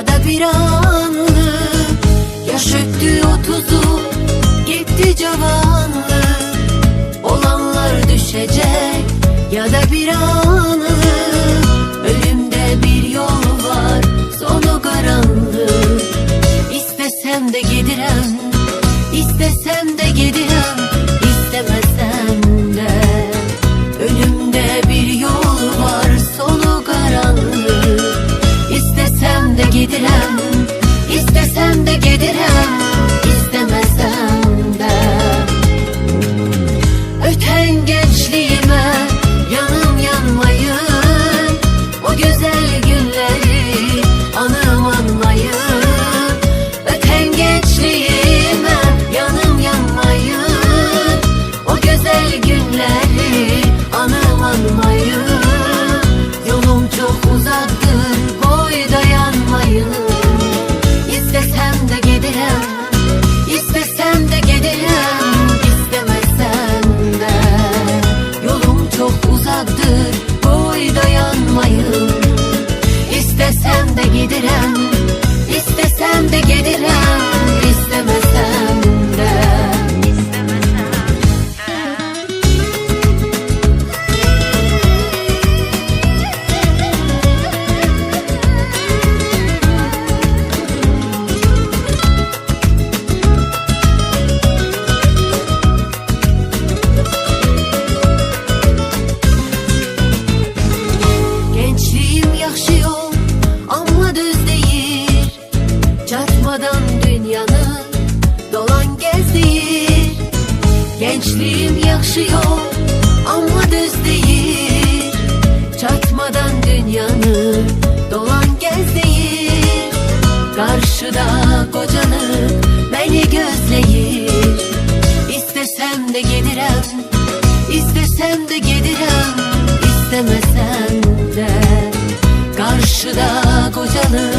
ya da bir anlık Yaş öptü otuzu gitti cavanlık Olanlar düşecek ya da bir anlık Gençliğim yakışıyor ama düz değil. Çatmadan dünyanı dolan gez değil. Karşıda kocanıp beni gözleyir. İstesem de gelirem, istesem de gelirem istemesem de. Karşıda kocanıp